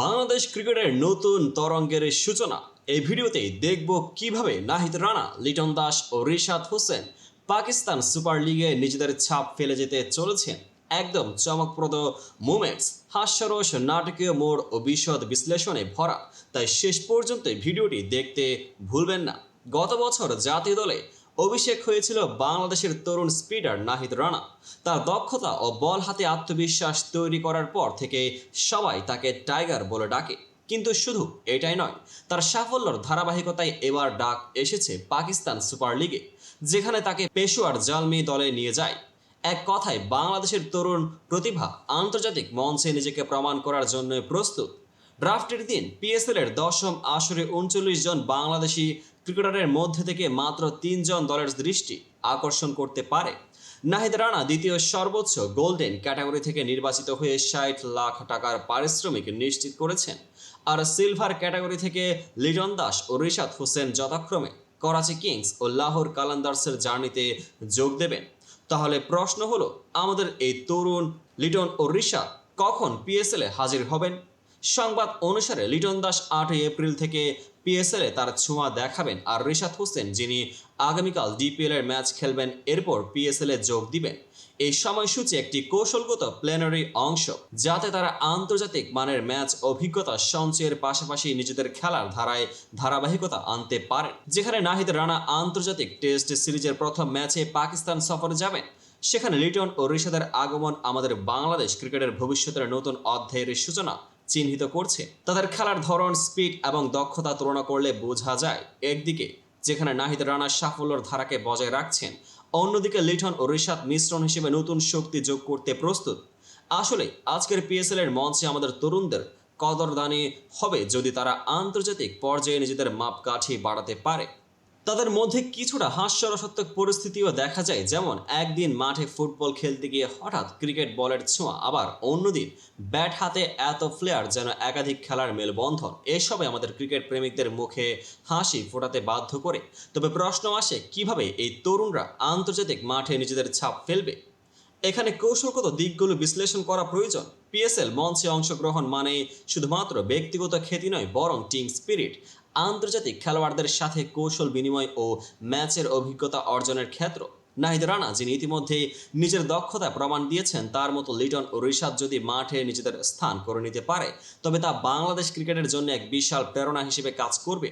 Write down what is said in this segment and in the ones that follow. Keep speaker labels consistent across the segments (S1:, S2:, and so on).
S1: বাংলাদেশ ক্রিকেটের নতুন তরঙ্গের সূচনা। এই ভিডিওতে দেখব কীভাবে নাহিদ রানা, লিটন দাস ও রিশাদ হোসেন পাকিস্তান সুপার লিগে নিজেদের ছাপ ফেলে যেতে চলেছেন। একদম চমকপ্রদ মুমেন্টস হাস্যরস, নাটকীয় মোড় ও বিশদ বিশ্লেষণে ভরা। তাই শেষ পর্যন্ত ভিডিওটি দেখতে ভুলবেন না। গত বছর জাতীয় দলে অভিষেক হয়েছিল বাংলাদেশের তরুণ স্পিডার নাহিদ রানা। তার দক্ষতা ও বল হাতে আত্মবিশ্বাস তৈরি করার পর থেকে সবাই তাকে টাইগার বলে ডাকে। কিন্তু শুধু এটাই নয়, তার সাফল্যর ধারাবাহিকতায় এবার ডাক এসেছে পাকিস্তান সুপার লিগে, যেখানে তাকে পেশোয়ার জালমি দলে নিয়ে যায়। এক কথায়, বাংলাদেশের তরুণ প্রতিভা আন্তর্জাতিক মঞ্চে নিজেকে প্রমাণ করার জন্য প্রস্তুত। ড্রাফটের দিন পিএসএল এর দশম আসরে উনচল্লিশ জন বাংলাদেশি ক্রিকেটারের মধ্যে থেকে মাত্র তিনজন দলের দৃষ্টি আকর্ষণ করতে পারে। নাহিদ রানা দ্বিতীয় সর্বোচ্চ গোল্ডেন ক্যাটাগরি থেকে নির্বাচিত হয়ে ষাট লাখ টাকার পারিশ্রমিক নিশ্চিত করেছেন। আর সিলভার ক্যাটাগরি থেকে লিটন দাস ও রিশাদ হোসেন যথাক্রমে করাচি কিংস ও লাহোর কালান্দার্সের জার্নিতে যোগ দেবেন। তাহলে প্রশ্ন হলো, আমাদের এই তরুণ, লিটন ও রিশাদ কখন পিএসএল হাজির হবেন? সংবাদ অনুসারে লিটন দাস আটই এপ্রিল থেকে পিএসএল এ তার ছোঁয়া দেখাবেন আর রিশাদ হোসেন, যিনি আগামীকাল ডিপিএল এর ম্যাচ খেলবেন, এরপর পিএসএল যোগ দিবেন। এই সময়সূচি একটি কৌশলগত প্ল্যানারি অংশ, যাতে তারা আন্তর্জাতিক মানের ম্যাচ অভিজ্ঞতা সঞ্চয়ের পাশাপাশি নিজেদের খেলার ধারায় ধারাবাহিকতা আনতে পারেন। যেখানে নাহিদ রানা আন্তর্জাতিক টেস্ট সিরিজের প্রথম ম্যাচে পাকিস্তান সফরে যাবেন। সেখানে লিটন ও ঋষাদের আগমন আমাদের বাংলাদেশ ক্রিকেটের ভবিষ্যতের নতুন অধ্যায়ের সূচনা। চিহ্নিত করছে। তাদের খেলার ধরন স্পিড এবং দক্ষতা তুলনা করলে বোঝা যায়, একদিকে যেখানে নাহিদ রানা সাফল্যর ধারাকে বজায় রাখছেন, অন্যদিকে লিটন ও ঋষাদ মিশ্রণ হিসেবে নতুন শক্তি যোগ করতে প্রস্তুত। আসলে আজকের পিএসএল এর মঞ্চে আমাদের তরুণদের কদরদানি হবে যদি তারা আন্তর্জাতিক পর্যায়ে নিজেদের মাপকাঠি বাড়াতে পারে। তাদের মধ্যে কিছুটা হাস্যরসাত্মক পরিস্থিতিও দেখা যায়, যেমন একদিন মাঠে ফুটবল খেলতে গিয়ে হঠাৎ ক্রিকেট বলের ছোঁয়া, আবার অন্যদিন ব্যাট হাতে এত প্লেয়ার যেন একাধিক খেলার মেলবন্ধন। এসবে আমাদের ক্রিকেট প্রেমিকদের মুখে হাসি ফোটাতে বাধ্য করে। তবে প্রশ্ন আসে, কীভাবে এই তরুণরা আন্তর্জাতিক মাঠে নিজেদের ছাপ ফেলবে? এখানে কৌশলগত দিকগুলো বিশ্লেষণ করা প্রয়োজন। পিএসএল মঞ্চে অংশগ্রহণ মানে শুধুমাত্র ব্যক্তিগত খ্যাতি নয়, বরং টিম স্পিরিট আন্তর্জাতিক খেলোয়াড়দের সাথে কৌশল বিনিময় ও ম্যাচের অভিজ্ঞতা অর্জনের ক্ষেত্র। নাহিদ রানা, যিনি ইতিমধ্যে নিজের দক্ষতা প্রমাণ দিয়েছেন, তার মতো লিটন ও ঋষাদ যদি মাঠে নিজেদের স্থান করে নিতে পারে, তবে তা বাংলাদেশ ক্রিকেটের জন্য এক বিশাল প্রেরণা হিসেবে কাজ করবে।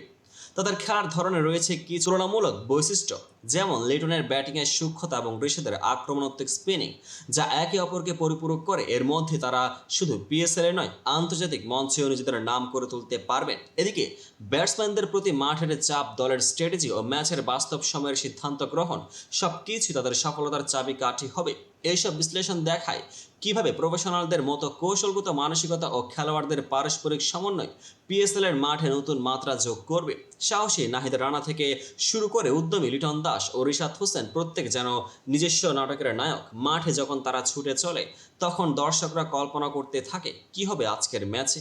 S1: তাদের খেলার ধরনে রয়েছে কি তুলনামূলক বৈশিষ্ট্য? যেমন লিটনের ব্যাটিংয়ের সূক্ষ্মতা এবং ঋষিদের আক্রমণাত্মক স্পিনিং যা একে অপরকে পরিপূরক করে। এর মধ্যে তারা শুধু পিএসএল নয়, আন্তর্জাতিক মঞ্চেও নিজেদের নাম করে তুলতে পারবেন। এদিকে ব্যাটসম্যানদের প্রতি মাঠের চাপ, দলের স্ট্র্যাটেজি ও ম্যাচের বাস্তব সময়ের সিদ্ধান্ত গ্রহণ সব সবকিছু তাদের সফলতার চাবি কাঠি হবে। এইসব বিশ্লেষণ দেখায় কীভাবে প্রফেশনালদের মতো কৌশলগত মানসিকতা ও খেলোয়াড়দের পারস্পরিক সমন্বয় পিএসএল এর মাঠে নতুন মাত্রা যোগ করবে। সাহসী নাহিদ রানা থেকে শুরু করে উদ্যমী লিটন দাস ও রিশাদ হোসেন প্রত্যেক যেন নিজস্ব নাটকের নায়ক। মাঠে যখন তারা ছুটে চলে, তখন দর্শকরা কল্পনা করতে থাকে, কি হবে আজকের ম্যাচে?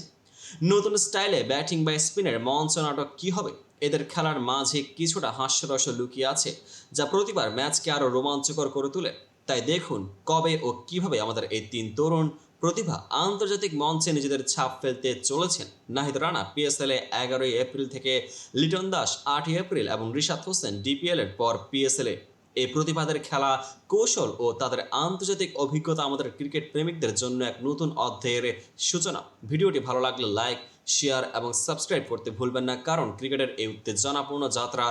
S1: নতুন স্টাইলে ব্যাটিং বা স্পিনের মঞ্চ নাটক কি হবে? এদের খেলার মাঝে কিছুটা হাস্যরস লুকিয়ে আছে, যা প্রতিবার ম্যাচকে আরও রোমাঞ্চকর করে তোলে। তাই দেখুন কবে ও কীভাবে আমাদের এই তিন তরুণ প্রতিভা আন্তর্জাতিক মঞ্চে নিজেদের ছাপ ফেলতে চলেছেন। নাহিদ রানা পিএসএল এ এগারোই এপ্রিল থেকে লিটন দাস আটই এপ্রিল এবং রিশাদ হোসেন ডিপিএল এর পর পিএসএল এ। এই প্রতিভাদের খেলা কৌশল ও তাদের আন্তর্জাতিক অভিজ্ঞতা আমাদের ক্রিকেট প্রেমিকদের জন্য এক নতুন অধ্যায়ের সূচনা। ভিডিওটি ভালো লাগলে লাইক, শেয়ার এবং সাবস্ক্রাইব করতে ভুলবেন না, কারণ ক্রিকেটের এই উত্তেজনাপূর্ণ যাত্রা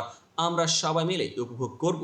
S1: আমরা সবাই মিলে উপভোগ করব।